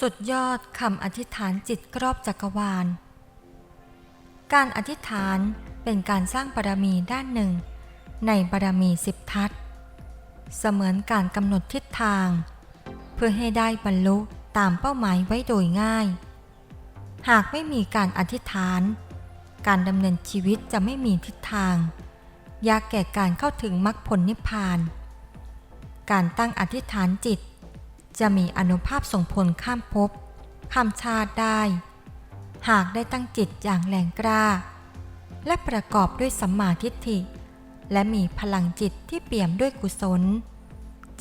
สุดยอดคำอธิษฐานจิตครอบจักรวาล การอธิษฐานเป็นการสร้างบารมีด้านหนึ่ง ในบารมีสิบทัศเสมือนการกำหนดทิศทาง เพื่อให้ได้บรรลุตามเป้าหมายไว้โดยง่าย หากไม่มีการอธิษฐาน การดำเนินชีวิตจะไม่มีทิศทาง ยากแก่การเข้าถึงมรรคผลนิพพาน การตั้งอธิษฐานจิต จะมีอนุภาพส่งผลข้ามภพข้ามชาติได้ หากได้ตั้งจิตอย่างแรงกล้า และประกอบด้วยสัมมาทิฏฐิ และมีพลังจิตที่เปี่ยมด้วยกุศล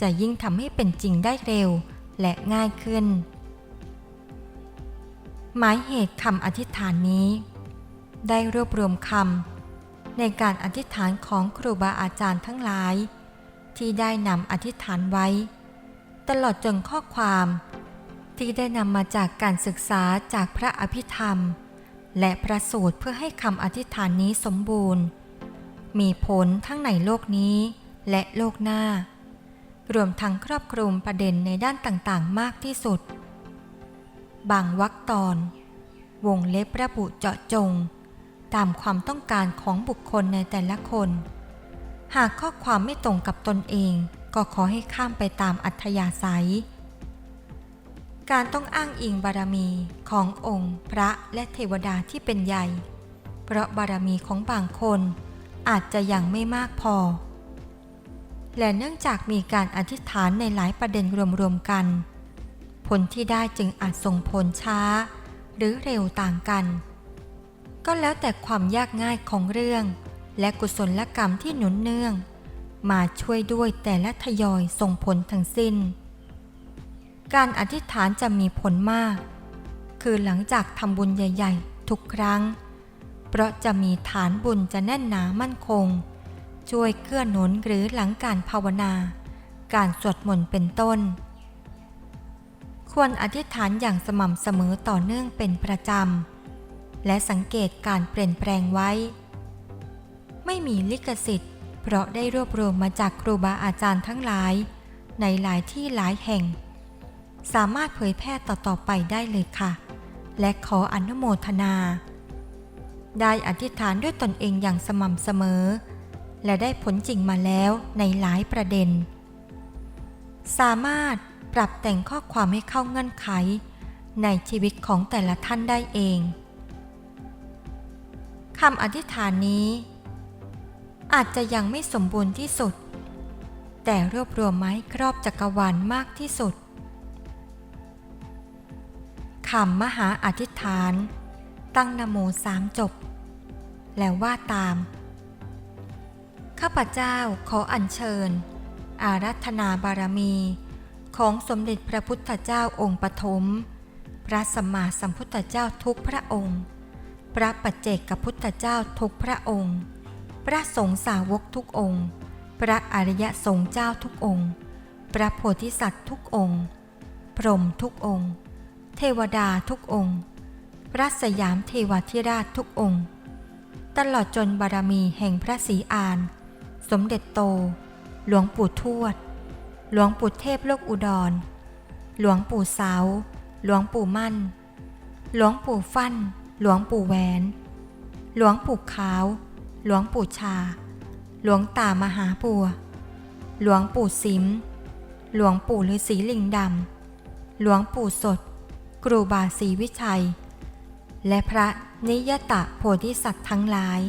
จะยิ่งทำให้เป็นจริงได้เร็วและง่ายขึ้น หมายเหตุคำอธิษฐานนี้ ได้รวบรวมคำในการอธิษฐานของครูบาอาจารย์ทั้งหลาย ที่ได้นำอธิษฐานไว้ ตลอดจนข้อความ ที่ได้นำมาจากการศึกษาจากพระอภิธรรม และพระสูตรเพื่อให้คำอธิษฐานนี้สมบูรณ์ มีผลทั้งในโลกนี้และโลกหน้า รวมทั้งครอบคลุมประเด็นในด้านต่างๆ มากที่สุด บางวรรคตอน วงเล็บระบุเจาะจง ตามความต้องการของบุคคลในแต่ละคน หากข้อความไม่ตรงกับตนเอง ก็ขอให้ข้ามไปตามอัธยาศัย การต้องอ้างอิงบารมีขององค์พระและเทวดาที่เป็นใหญ่ เพราะบารมีของบางคนอาจจะยังไม่มากพอ และเนื่องจากมีการอธิษฐานในหลายประเด็นรวมๆกัน ผลที่ได้จึงอาจส่งผลช้า หรือเร็วต่างกัน ก็แล้วแต่ความยากง่ายของเรื่อง และกุศลกรรมที่หนุนเนื่อง มาช่วยด้วยแต่ละทยอยส่งผลทั้งสิ้น การอธิษฐานจะมีผลมาก คือหลังจากทำบุญใหญ่ ๆ ทุกครั้ง เพราะจะมีฐานบุญจะแน่นหนามั่นคง ช่วยเกื้อหนุนหรือหลังการภาวนา การสวดมนต์เป็นต้น ควรอธิษฐานอย่างสม่ำเสมอต่อเนื่องเป็นประจำ และสังเกตการเปลี่ยนแปลงไว้ ไม่มีลิขสิทธิ์ เพราะได้รวบรวมมาจากครูบาอาจารย์ทั้งหลาย ในหลายที่หลายแห่ง สามารถเผยแพร่ต่อๆไปได้เลยค่ะ และขออนุโมทนา ได้อธิษฐานด้วยตนเองอย่างสม่ำเสมอ และได้ผลจริงมาแล้วในหลายประเด็น สามารถปรับแต่งข้อความให้เข้าเงื่อนไข ในชีวิตของแต่ละท่านได้เองคำอธิษฐานนี้ อาจจะยังไม่สมบูรณ์ที่สุด แต่รวบรวมไม้ครอบจักรวาลมากที่สุดคำมหาอธิษฐาน ตั้งนโมสามจบ แล้วว่าตาม ข้าพเจ้าขออัญเชิญ อารัธนาบารมี ของสมเด็จพระพุทธเจ้าองค์ปฐมพระสัมมาสัมพุทธเจ้าทุกพระองค์ พระปัจเจกพุทธเจ้าทุกพระองค์ พระสงฆ์สาวกทุกองค์ พระอริยสงฆ์เจ้าทุกองค์ พระโพธิสัตว์ทุกองค์ พรหมทุกองค์ เทวดาทุกองค์ พระสยามเทวทิราชทุกองค์ ตลอดจนบารมีแห่งพระศรีอาน สมเด็จโต หลวงปู่ทวด หลวงปู่เทพโลกอุดร หลวงปู่เสา หลวงปู่มั่น หลวงปู่ฟั่น หลวงปู่แหวน หลวงปู่ขาว หลวงปู่ชา หลวงตามหาปัว หลวงปู่สิม หลวงปู่ฤาษีลิงดำ หลวงปู่สด ครูบาศรีวิชัย และพระนิยตะโพธิสัตว์ทั้งหลาย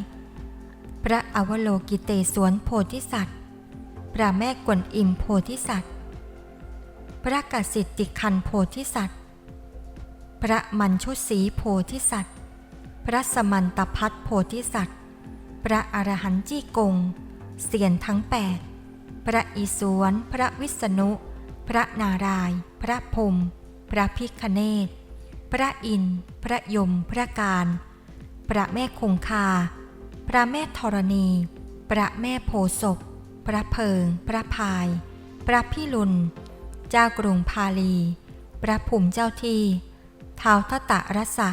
พระอวโลกิเตศวนโพธิสัตว์ พระแม่กวนอิมโพธิสัตว์ พระกสิทธิคันโพธิสัตว์ พระมัญชุสีโพธิสัตว์ พระสมันตพัฒโพธิสัตว์ พระอรหันต์จี้กง เสียนทั้งแปดพระอิศวร พระวิษณุ พระนาราย พระพรมพระพิคเนศพระอิน พระยม พระการ พระแม่คงคา พระแม่ธรณี พระแม่โพศพ พระเพิง พระพาย พระพิรุณเจ้ากรุงพาลี พระภูมิเจ้าที่ท้าวทตะรสะ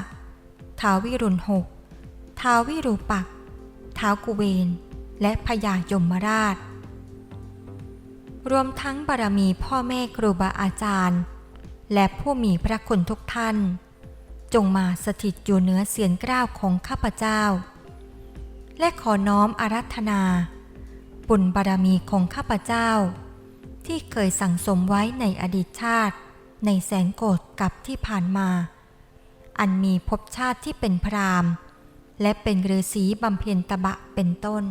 ท้าววิรุณหกท้าววิรูปัก ท้าวกุเวนและพญายมราช รวมทั้งบารมีพ่อแม่ครูบาอาจารย์ และผู้มีพระคุณทุกท่าน จงมาสถิตอยู่เหนือเสียงกล้าวของข้าพเจ้า และขอน้อมอารัธนา บุญบารมีของข้าพเจ้า ที่เคยสั่งสมไว้ในอดีตชาติ ในแสนโกดกับที่ผ่านมา อันมีภพชาติที่เป็นพรามณ์ และเป็นฤาษีบำเพ็ญตบะเป็นต้น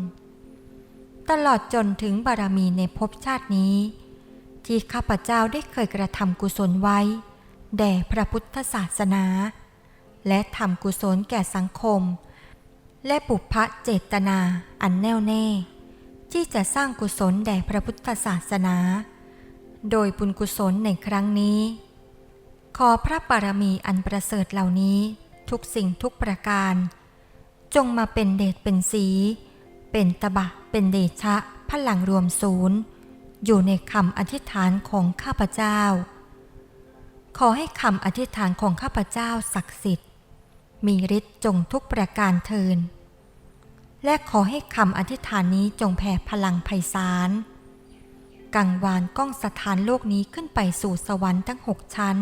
ตลอดจนถึงบารมีในภพชาตินี้ ที่ข้าพเจ้าได้เคยกระทำกุศลไว้ แด่พระพุทธศาสนา และทำกุศลแก่สังคม และบุพเจตนาอันแน่วแน่ ที่จะสร้างกุศลแด่พระพุทธศาสนา โดยบุญกุศลในครั้งนี้ ขอพระบารมีอันประเสริฐเหล่านี้ทุกสิ่งทุกประการ จงมาเป็นเดชเป็นสี เป็นตบะเป็นเดชะพลังรวมศูนย์ อยู่ในคำอธิษฐานของข้าพเจ้า ขอให้คำอธิษฐานของข้าพเจ้าศักดิ์สิทธิ์ มีฤทธิ์จงทุกประการเทิน และขอให้คำอธิษฐานนี้จงแผ่พลังไพศาลกังวานก้องสถานโลกนี้ขึ้นไปสู่สวรรค์ทั้งหกชั้น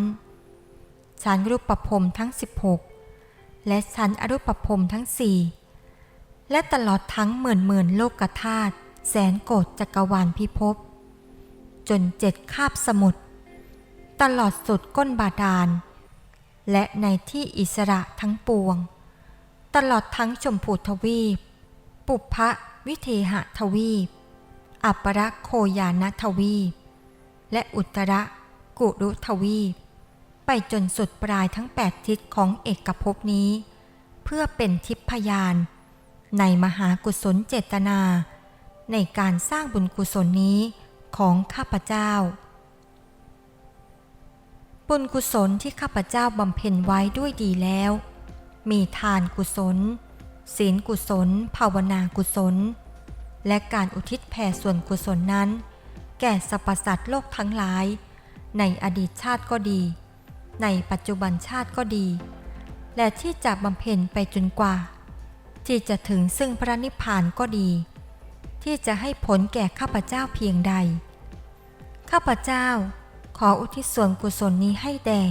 ชั้นรูปภพทั้ง16 และชั้นอรูปภพทั้งสี่และตลอดทั้งหมื่นหมื่นโลกธาตุแสนโกฏจักรวาลพิภพ จนเจ็ดคาบสมุทรตลอดสุดก้นบาดาล และในที่อิสระทั้งปวง ตลอดทั้งชมพูทวีป ปุพะวิเทหทวีป อัปปรโคยานทวีป และอุตรกุรุทวีป ไปจนสุดปลายทั้งแปดทิศของเอกภพนี้ เพื่อเป็นทิพยาน ในมหากุศลเจตนา ในการสร้างบุญกุศลนี้ของข้าพเจ้า บุญกุศลที่ข้าพเจ้าบำเพ็ญไว้ด้วยดีแล้ว มีทานกุศล ศีลกุศล ภาวนากุศล และการอุทิศแผ่ส่วนกุศลนั้น แก่สรรพสัตว์โลกทั้งหลาย ในอดีตชาติก็ดี ในปัจจุบันชาติก็ดี และที่จะบำเพ็ญไปจนกว่า ที่จะถึงซึ่งพระนิพพานก็ดี ที่จะให้ผลแก่ข้าพเจ้าเพียงใด ข้าพเจ้าขออุทิศส่วนกุศลนี้ให้แด่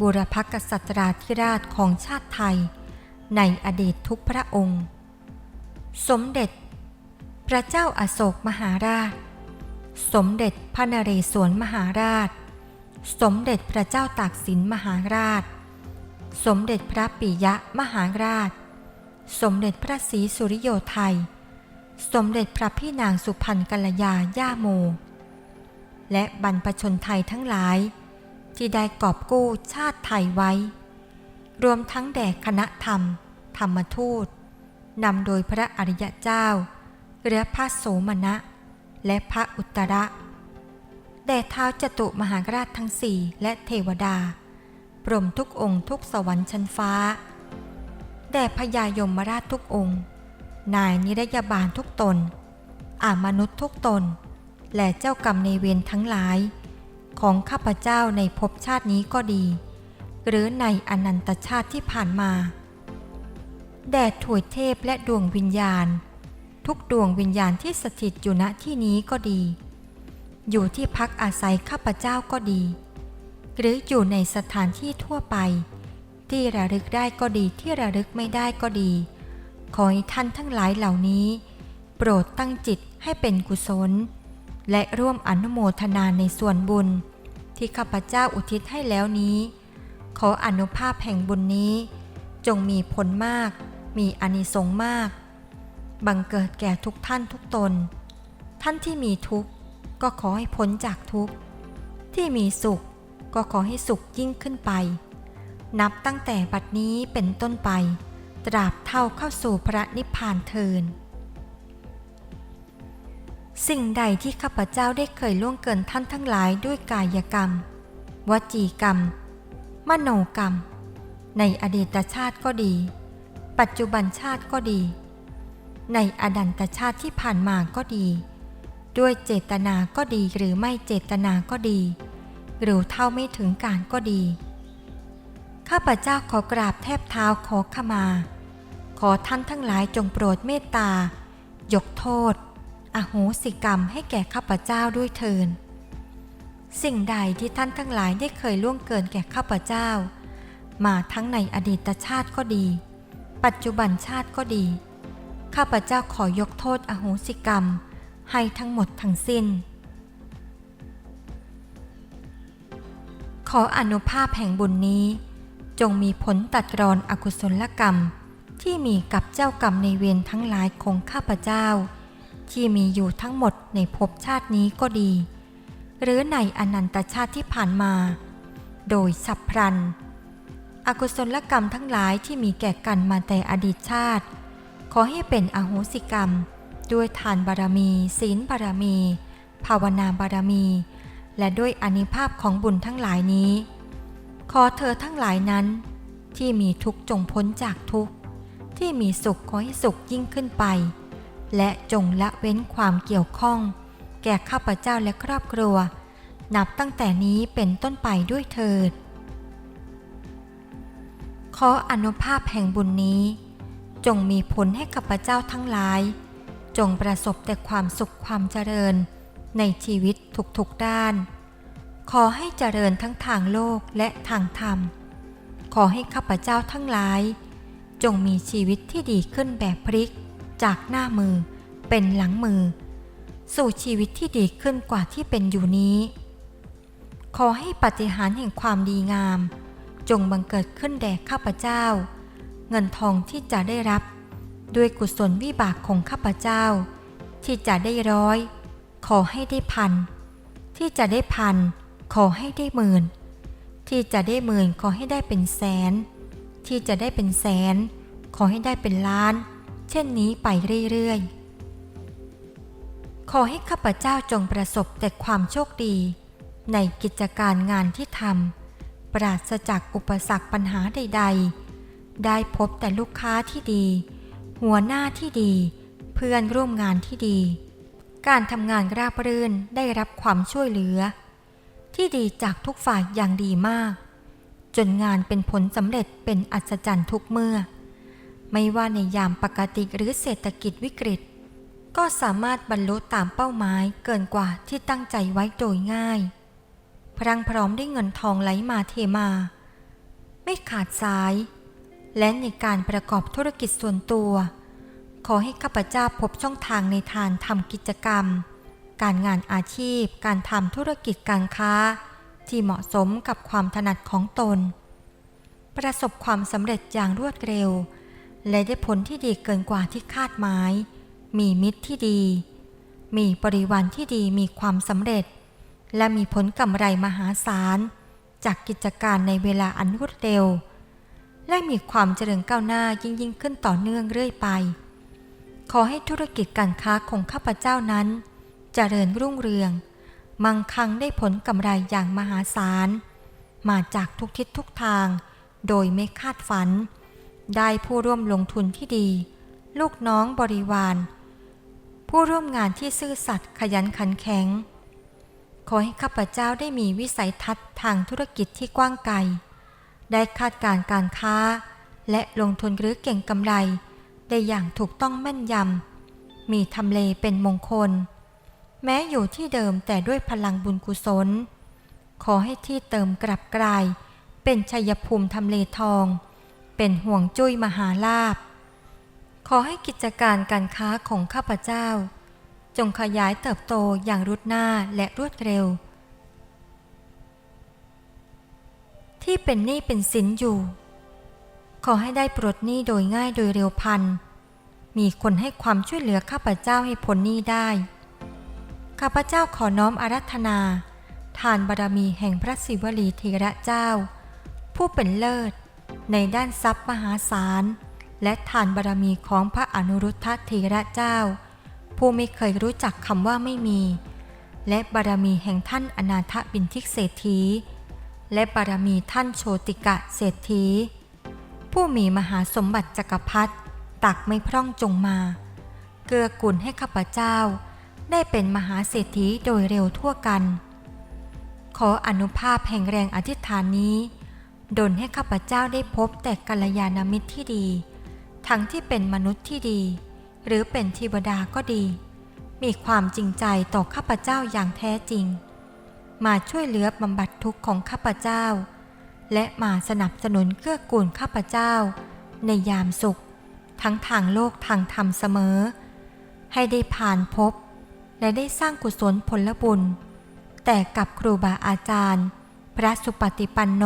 บุรพกษัตราธิราชของชาติไทย ในอดีตทุกพระองค์ สมเด็จ พระเจ้าอาโศกมหาราช สมเด็จพระนเรศวรมหาราช สมเด็จพระเจ้าตากสินมหาราช สมเด็จพระปิยะมหาราช สมเด็จพระศรีสุริโยไทย สมเด็จพระพี่นางสุพรรณกัลยาย่าโม และบรรพชนไทยทั้งหลาย ที่ได้กอบกู้ชาติไทยไว้ รวมทั้งแด่คณะธรรม ธรรมทูตนำโดยพระอริยเจ้าเรือพระโสมณะ และพระอุตระ แด่เท้าจตุมหาราชทั้งสี่และเทวดาพรหมทุกองค์ทุกสวรรค์ชั้นฟ้า แด่พญายมราชทุกองค์ นายนิรยาบาลทุกตน อามนุษย์ทุกตน และเจ้ากรรมในเวรทั้งหลาย ของข้าพเจ้าในภพชาตินี้ก็ดี หรือในอนันตชาติที่ผ่านมา แด่ถวยเทพและดวงวิญญาณ ทุกดวงวิญญาณที่สถิตอยู่ณที่นี้ก็ดี อยู่ที่พักอาศัยข้าพเจ้าก็ดี หรืออยู่ในสถานที่ทั่วไป ที่ระลึกได้ก็ดีที่ระลึกไม่ได้ก็ดี ขอให้ท่านทั้งหลายเหล่านี้ โปรดตั้งจิตให้เป็นกุศล และร่วมอนุโมทนาในส่วนบุญ ที่ข้าพเจ้าอุทิศให้แล้วนี้ ขออนุภาพแห่งบุญนี้ จงมีผลมาก มีอานิสงส์มาก บังเกิดแก่ทุกท่านทุกตน ท่านที่มีทุกข์ ก็ขอให้พ้นจากทุกข์ ที่มีสุขก็ขอให้สุขยิ่งขึ้นไป นับตั้งแต่บัดนี้เป็นต้นไป ตราบเท่าเข้าสู่พระนิพพานเทิน สิ่งใดที่ข้าพเจ้าได้เคยล่วงเกินท่านทั้งหลายด้วยกายกรรม วจีกรรม มโนกรรม ในอดีตชาติก็ดี ปัจจุบันชาติก็ดี ในอดันตชาติที่ผ่านมาก็ดี ด้วยเจตนาก็ดีหรือไม่เจตนาก็ดี หรือเท่าไม่ถึงการก็ดี ข้าพเจ้าขอกราบแทบเท้าขอขมา ขอท่านทั้งหลายจงโปรดเมตตา ยกโทษ อโหสิกรรมให้แก่ข้าพเจ้าด้วยเทินสิ่งใดที่ท่านทั้งหลายได้เคยล่วงเกินแก่ข้าพเจ้า มาทั้งในอดีตชาติก็ดี ปัจจุบันชาติก็ดี ข้าพเจ้าขอยกโทษอโหสิกรรม ให้ทั้งหมดทั้งสิ้น ขออนุภาพแห่งบุญนี้ จงมีผลตัดรอนอกุศลกรรม ที่มีกับเจ้ากรรมในเวรทั้งหลายของข้าพเจ้า ที่มีอยู่ทั้งหมดในภพชาตินี้ก็ดี หรือในอนันตชาติที่ผ่านมา โดยฉับพลันอกุศลกรรมทั้งหลายที่มีแก่กันมาแต่อดีตชาติ ขอให้เป็นอโหสิกรรม ด้วยทานบารมี ศีลบารมี ภาวนาบารมี และด้วยอนิภาพของบุญทั้งหลายนี้ ขอเธอทั้งหลายนั้น ที่มีทุกข์จงพ้นจากทุกข์ที่มีสุขขอให้สุขยิ่งขึ้นไป และจงละเว้นความเกี่ยวข้อง แก่ข้าพเจ้าและครอบครัว นับตั้งแต่นี้เป็นต้นไปด้วยเถิด ขออนุภาพแห่งบุญนี้ จงมีผลให้ข้าพเจ้าทั้งหลาย จงประสบแต่ความสุขความเจริญ ในชีวิตทุกๆด้าน ขอให้เจริญทั้งทางโลกและทางธรรม ขอให้ข้าพเจ้าทั้งหลาย จงมีชีวิตที่ดีขึ้นแบบพลิก จากหน้ามือเป็นหลังมือ สู่ชีวิตที่ดีขึ้นกว่าที่เป็นอยู่นี้ ขอให้ปฏิหารแห่งความดีงาม จงบังเกิดขึ้นแด่ข้าพเจ้า เงินทองที่จะได้รับ ด้วยกุศลวิบากของข้าพเจ้า ที่จะได้ร้อย ขอให้ได้พัน ที่จะได้พัน ขอให้ได้หมื่น ที่จะได้หมื่นขอให้ได้เป็นแสน ที่จะได้เป็นแสน ขอให้ได้เป็นล้าน เช่นนี้ไปเรื่อยๆ ขอให้ข้าพเจ้าจงประสบแต่ความโชคดี ในกิจการงานที่ทำปราศจากอุปสรรคปัญหาใด ๆ ได้พบแต่ลูกค้าที่ดี หัวหน้าที่ดี เพื่อนร่วมงานที่ดี การทำงานราบรื่นได้รับความช่วยเหลือ ที่ดีจากทุกฝ่ายอย่างดีมาก จนงานเป็นผลสำเร็จเป็นอัศจรรย์ทุกเมื่อ ไม่ว่าในยามปกติหรือเศรษฐกิจวิกฤต ก็สามารถบรรลุตามเป้าหมายเกินกว่าที่ตั้งใจไว้โดยง่ายพรังพร้อมได้เงินทองไหลมาเทมา ไม่ขาดสาย และในการประกอบธุรกิจส่วนตัว ขอให้ข้าพเจ้าพบช่องทางในทางทำกิจกรรม การงานอาชีพ การทำธุรกิจการค้า ที่เหมาะสมกับความถนัดของตน ประสบความสำเร็จอย่างรวดเร็ว และได้ผลที่ดีเกินกว่าที่คาดหมาย มีมิตรที่ดี มีบริวารที่ดีมีความสำเร็จ และมีผลกำไรมหาศาล จากกิจการในเวลาอันรวดเร็ว และมีความเจริญก้าวหน้ายิ่งยิ่งขึ้นต่อเนื่องเรื่อยไป ขอให้ธุรกิจการค้าของข้าพเจ้านั้นเจริญรุ่งเรือง มั่งคั่งได้ผลกำไรอย่างมหาศาล มาจากทุกทิศทุกทาง โดยไม่คาดฝัน ได้ผู้ร่วมลงทุนที่ดี ลูกน้องบริวาร ผู้ร่วมงานที่ซื่อสัตย์ขยันขันแข็ง ขอให้ข้าพเจ้าได้มีวิสัยทัศน์ทางธุรกิจที่กว้างไกล ได้คาดการ์การค้า และลงทุนหรือเก่งกำไร ได้อย่างถูกต้องแม่นยำ มีทำเลเป็นมงคล แม้อยู่ที่เดิมแต่ด้วยพลังบุญกุศล ขอให้ที่เติมกลับกลาย เป็นชัยภูมิทำเลทอง เป็นห่วงจุ้ยมหาลาภขอให้กิจการการค้าของข้าพเจ้า จงขยายเติบโตอย่างรุดหน้าและรวดเร็ว ที่เป็นหนี้เป็นสินอยู่ ขอให้ได้ปลดหนี้โดยง่ายโดยเร็วพัน มีคนให้ความช่วยเหลือข้าพเจ้าให้พ้นหนี้ได้ ข้าพเจ้าขอน้อมอารัธนา ทานบารมีแห่งพระศิวลีเทระเจ้า ผู้เป็นเลิศ ในด้านทรัพย์มหาศาล และทานบารมีของพระอนุรุทธเทระเจ้า ผู้ไม่เคยรู้จักคำว่าไม่มี และบารมีแห่งท่านอนาถบินทิกเศรษฐี และบารมีท่านโชติกะเศรษฐี ผู้มีมหาสมบัติจักรพรรดิตักไม่พร่องจงมา เกื้อกูลให้ข้าพเจ้า ได้เป็นมหาเศรษฐีโดยเร็วทั่วกัน ขออนุภาพแห่งแรงอธิษฐานนี้ ดลให้ข้าพเจ้าได้พบแต่กัลยาณมิตรที่ดี ทั้งที่เป็นมนุษย์ที่ดี หรือเป็นเทวดาก็ดี มีความจริงใจต่อข้าพเจ้าอย่างแท้จริง มาช่วยเหลือบำบัดทุกข์ของข้าพเจ้า และมาสนับสนุนเกื้อกูลข้าพเจ้า ในยามสุข ทั้งทางโลกทางธรรมเสมอ ให้ได้ผ่านพบ และได้สร้างกุศลผลบุญ แต่กับครูบาอาจารย์ พระสุปฏิปันโน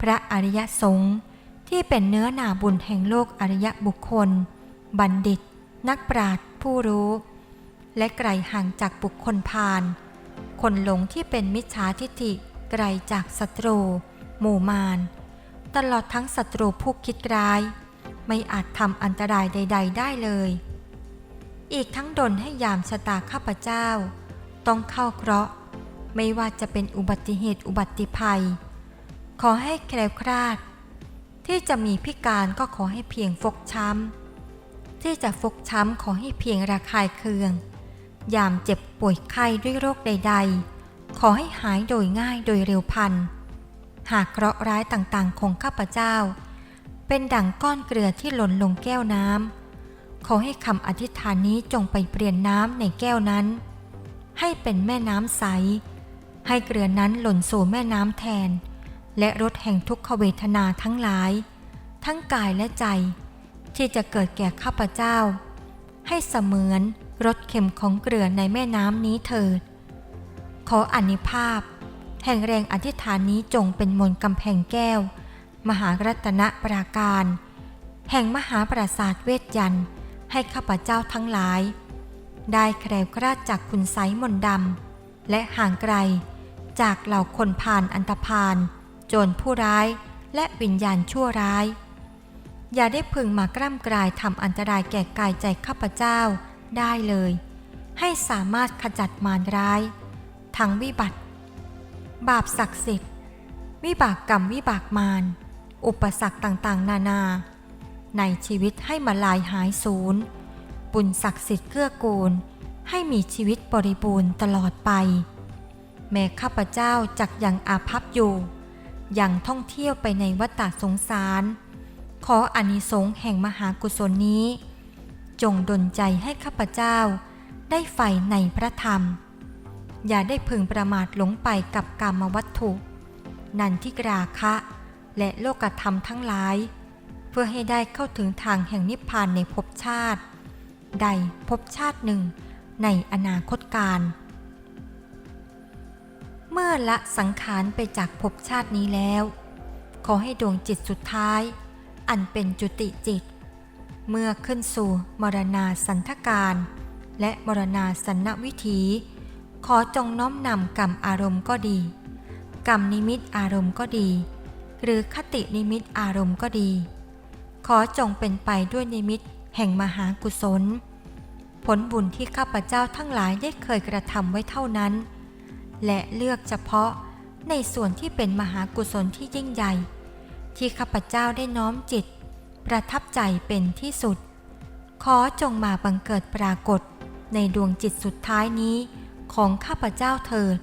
พระอริยสงฆ์ที่เป็นเนื้อนาบุญแห่งโลกอริยบุคคล บัณฑิต นักปราชญ์ผู้รู้ และไกลห่างจากบุคคลพาล คนหลงที่เป็นมิจฉาทิฐิไกลจากศัตรู หมู่มารตลอดทั้งศัตรูผู้คิดร้าย ไม่อาจทำอันตรายใด ๆ ได้เลย อีกทั้งดนให้ยามชะตาข้าพเจ้า ต้องเข้าเคราะห์ ไม่ว่าจะเป็นอุบัติเหตุอุบัติภัย ขอให้แคล้วคลาด ที่จะมีพิการก็ขอให้เพียงฟกช้ำที่จะฟกช้ำขอให้เพียงระคายเคือง ยามเจ็บป่วยไข้ด้วยโรคใด ๆ ขอให้หายโดยง่ายโดยเร็วพัน หากเคราะห์ร้ายต่างๆ ของข้าพเจ้า เป็นดั่งก้อนเกลือที่หล่นลงแก้วน้ำขอให้คำอธิษฐานนี้จงไปเปลี่ยนน้ำในแก้วนั้น ให้เป็นแม่น้ำใส ให้เกลือนั้นหล่นสู่แม่น้ำแทน และรถแห่งทุกขเวทนาทั้งหลาย ทั้งกายและใจ ที่จะเกิดแก่ข้าพเจ้า ให้เสมือน รสเค็มของเกลือในแม่น้ำนี้เถิด ขออนิภาพ แห่งแรงอธิษฐานนี้จงเป็นมนต์กำแพงแก้ว มหารัตนปราการ แห่งมหาปราสาทเวทยันต์ให้ข้าพเจ้าทั้งหลาย ได้แคล้วคลาดจากคุณไสยมนต์ดำและห่างไกล จากเหล่าคนพาลอันตพาลโจรผู้ร้ายและวิญญาณชั่วร้าย อย่าได้พึงมากร่ำกลายทำอันตรายแก่กายใจข้าพเจ้า ได้เลย ให้สามารถขจัดมารร้าย ทั้งวิบัติ บาปศักดิ์สิทธิ์ วิบากกรรมวิบากมาร อุปสรรคต่างๆ นานา ในชีวิตให้มาลายหายสูญบุญศักดิ์สิทธิ์เกื้อกูล ให้มีชีวิตบริบูรณ์ตลอดไป แม้ข้าพเจ้าจักยังอาภัพอยู่ ยังท่องเที่ยวไปในวัฏสงสาร ขออานิสงส์แห่งมหากุศลนี้ จงดลใจให้ข้าพเจ้า ได้ใฝ่ในพระธรรม อย่าได้พึงประมาทหลงไปกับกรรมวัตถุ นันทิกราคะ และโลกธรรมทั้งหลาย เพื่อให้ได้เข้าถึงทางแห่งนิพพานในภพชาติ ใดภพชาติหนึ่งในอนาคตการ เมื่อละสังขารไปจากภพชาตินี้แล้ว ขอให้ดวงจิตสุดท้าย อันเป็นจุติจิต เมื่อขึ้นสู่มรณาสันทการ และมรณาสันนวิถี ขอจงน้อมนำกรรมอารมณ์ก็ดี กรรมนิมิตอารมณ์ก็ดี หรือคตินิมิตอารมณ์ก็ดี ขอจงเป็นไปด้วยนิมิตแห่งมหากุศล ผลบุญที่ข้าพเจ้าทั้งหลายได้เคยกระทำไว้เท่านั้น และเลือกเฉพาะในส่วนที่เป็นมหากุศลที่ยิ่งใหญ่ ที่ข้าพเจ้าได้น้อมจิต ประทับใจเป็นที่สุด ขอจงมาบังเกิดปรากฏในดวงจิตสุดท้ายนี้ของข้าพเจ้าเถิด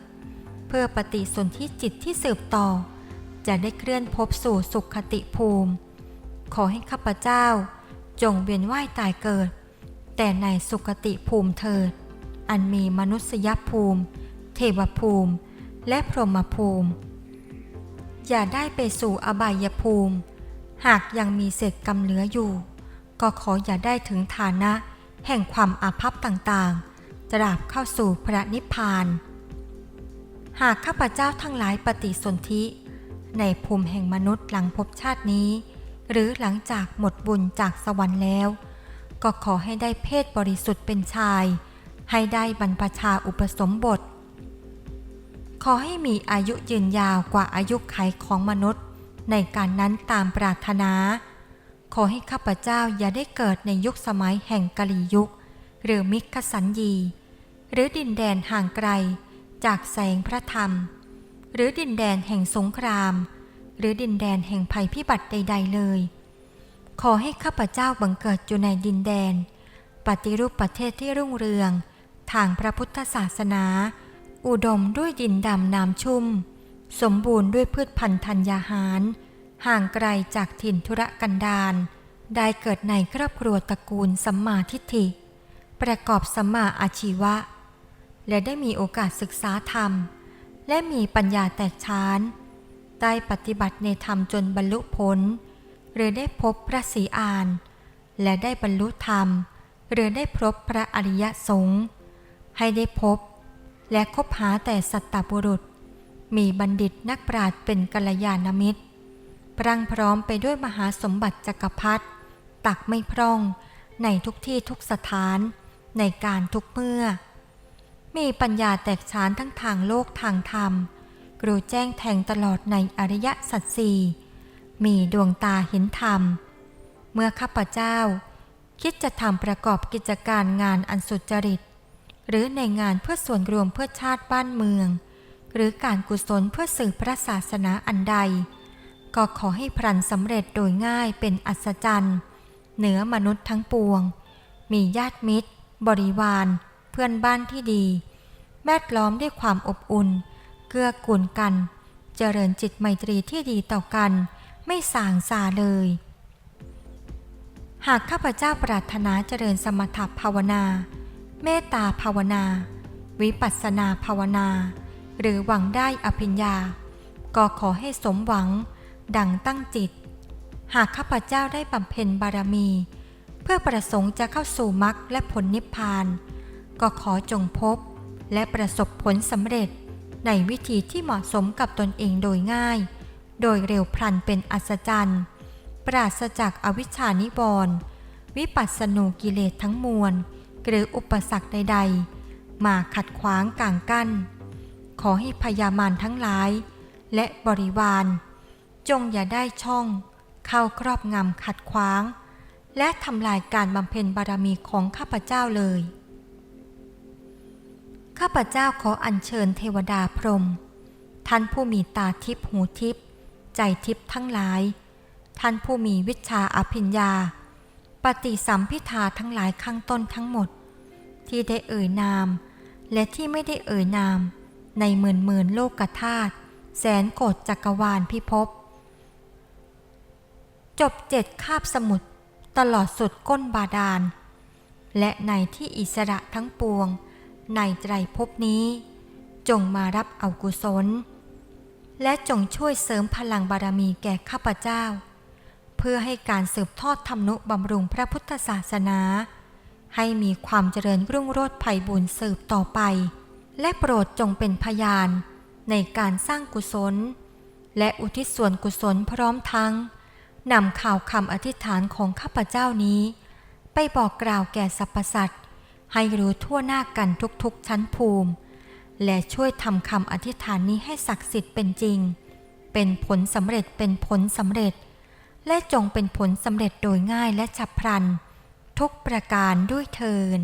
เพื่อปฏิสนธิจิตที่สืบต่อ จะได้เคลื่อนพบสู่สุขคติภูมิ ขอให้ข้าพเจ้า จงเวียนว่ายตายเกิด แต่ในสุคติภูมิเถิด อันมีมนุษยภูมิ เทวภูมิ และพรหมภูมิ อย่าได้ไปสู่อบายภูมิ หากยังมีเศษกรรมเหลืออยู่ ก็ขออย่าได้ถึงฐานะ แห่งความอาภัพต่างๆตราบเข้าสู่พระนิพพาน หากข้าพเจ้าทั้งหลายปฏิสนธิ ในภูมิแห่งมนุษย์หลังภพชาตินี้ หรือหลังจากหมดบุญจากสวรรค์แล้ว ก็ขอให้ได้เพศบริสุทธิ์เป็นชาย ให้ได้บรรพชาอุปสมบทขอให้มีอายุยืนยาวกว่าอายุไขของมนุษย์ ในการนั้นตามปรารถนา ขอให้ข้าพเจ้าอย่าได้เกิดในยุคสมัยแห่งกะลียุค หรือมิคสัญญี หรือดินแดนห่างไกล จากแสงพระธรรม หรือดินแดนแห่งสงคราม หรือดินแดนแห่งภัยพิบัติใด ๆ เลย ขอให้ข้าพเจ้าบังเกิดอยู่ในดินแดน ปฏิรูปประเทศที่รุ่งเรือง ทางพระพุทธศาสนา อุดมด้วยดินดำน้ำชุ่ม สมบูรณ์ด้วยพืชพันธุ์ธัญญาหาร ห่างไกลจากถิ่นธุรกันดารได้เกิดในครอบครัวตระกูลสัมมาทิฏฐิ ประกอบสัมมาอาชีวะ และได้มีโอกาสศึกษาธรรม และมีปัญญาแตกฉาน ได้ปฏิบัติในธรรมจนบรรลุผล หรือได้พบพระศีอาน และได้บรรลุธรรม หรือได้พบพระอริยสงฆ์ให้ได้พบ และคบหาแต่สัตตบุรุษ มีบัณฑิตนักปราชญ์เป็นกัลยาณมิตรพรังพร้อมไปด้วยมหาสมบัติจักรพรรดิตักไม่พร่อง ในทุกที่ทุกสถานในการทุกเมื่อ มีปัญญาแตกฉานทั้งทางโลกทางธรรมกรูแจ้งแทงตลอดในอริยสัจสี่มีดวงตาเห็นธรรม เมื่อข้าพเจ้า คิดจะทำประกอบกิจการงานอันสุจริต หรือในงานเพื่อส่วนรวมเพื่อชาติบ้านเมือง หรือการกุศลเพื่อสื่อพระศาสนาอันใด ก็ขอให้พลันสำเร็จโดยง่ายเป็นอัศจรรย์ เหนือมนุษย์ทั้งปวง มีญาติมิตร บริวาร เพื่อนบ้านที่ดี แวดล้อมด้วยความอบอุ่น เกื้อกูลกัน เจริญจิตไมตรีที่ดีต่อกัน ไม่สางสาเลย หากข้าพเจ้าปรารถนาเจริญสมถภาวนา เมตตาภาวนา วิปัสสนาภาวนา หรือหวังได้อภิญญา ก็ขอให้สมหวัง ดังตั้งจิต หากข้าพเจ้าได้บำเพ็ญบารมี เพื่อประสงค์จะเข้าสู่มรรคและผลนิพพาน ก็ขอจงพบ และประสบผลสำเร็จ ในวิธีที่เหมาะสมกับตนเองโดยง่าย โดยเร็วพลันเป็นอัศจรรย์ ปราศจากอวิชชานิวรณ์วิปัสสนูกิเลสทั้งมวล หรืออุปสรรคใด ๆ มาขัดขวางกางกั้น ขอให้พยามารทั้งหลาย และบริวาร จงอย่าได้ช่อง เข้าครอบงำขัดขวาง และทำลายการบำเพ็ญบารมีของข้าพเจ้าเลย ข้าพเจ้าขออัญเชิญเทวดาพรหมท่านผู้มีตาทิพหูทิพใจทิพทั้งหลาย ท่านผู้มีวิชาอภิญญา ปฏิสัมพิทาทั้งหลายข้างต้นทั้งหมด ที่ได้เอ่ยนาม และที่ไม่ได้เอ่ยนาม ในหมื่นหมื่นโลกธาตุแสนโกฏจักรวาลพิภพจบเจ็ดคาบสมุทรตลอดสุดก้นบาดาล และในที่อิสระทั้งปวง ในไตรภพนี้ จงมารับเอากุศล และจงช่วยเสริมพลังบารมีแก่ข้าพเจ้า เพื่อให้การสืบทอดธรรมนุบำรุงพระพุทธศาสนา ให้มีความเจริญรุ่งโรจน์ไพบุญสืบต่อไป และโปรดจงเป็นพยานในการสร้างกุศล และอุทิศส่วนกุศลพร้อมทั้งนำข่าวคำอธิษฐานของข้าพเจ้านี้ ไปบอกกล่าวแก่สรรพสัตว์ให้รู้ทั่วหน้ากันทุกๆชั้นภูมิ และช่วยทำคำอธิษฐานนี้ให้ศักดิ์สิทธิ์เป็นจริง เป็นผลสำเร็จเป็นผลสำเร็จ และจงเป็นผลสำเร็จโดยง่ายและฉับพลัน ทุกประการด้วยเทิน